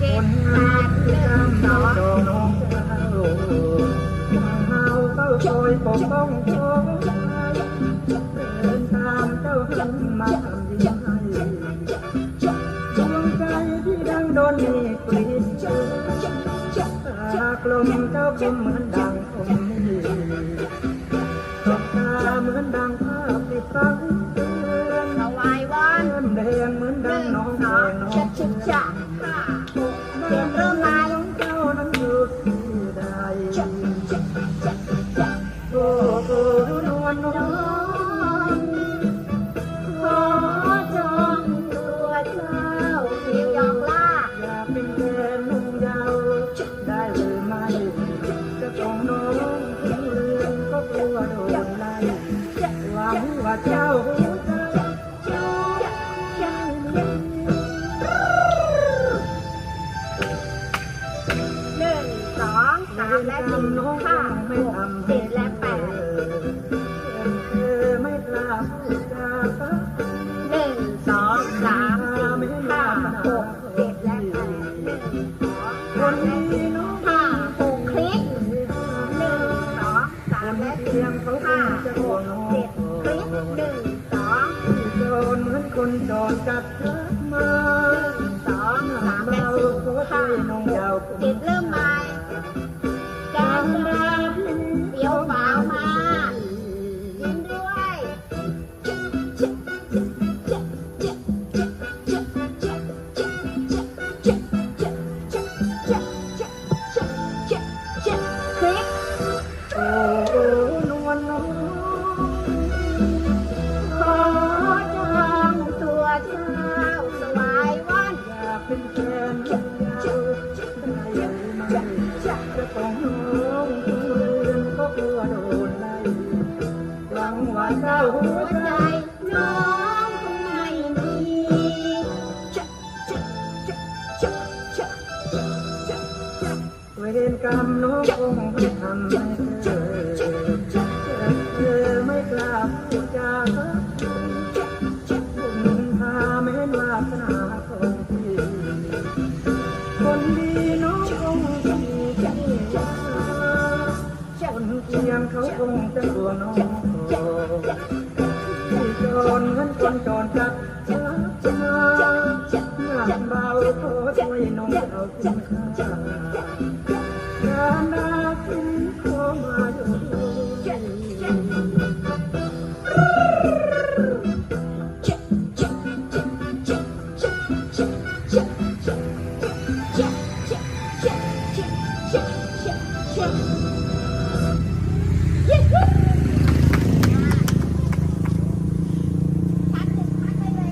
คนงานที่ทำนองน้องเเต้าคอยปกป้องชงเดินตามเจ้าหันมาทำดีดวงใจที่ดังโดนมีกลิ่นตากลมเจ้าคมเหมือนดังคมนี้ตกาเหมือนดังภาพติดตั้งเตืนเดินเหมือนดังนองน้อ ว่าเจ้าหนึ่งสองสามและสี่ห้าหกเจ็ดและแปดหนึ่งสองสามสี่ห้าหกเจ็ดและแปดหนึ่งสองคสามนและดีสี่น้องห้า โดนจับเธอมาหนึ่งสองสา หวังว่าเจ้าหัวใจน้องคงไม่มีจะจะจะจะจะจะจะเวรกรรมน้องคงไม่ทำให้เธอเธอไม่กล้าพูดจาสักบุญพาแม้นวาสนาของพี่คนดีน้องคงจะมีที่คนเคียงเขาคงจะกลัวน้อง จรเงินคนโจรจับชักงาหนักเบาขอช่วยน้องเอาคุณค่ากานาคินขอมา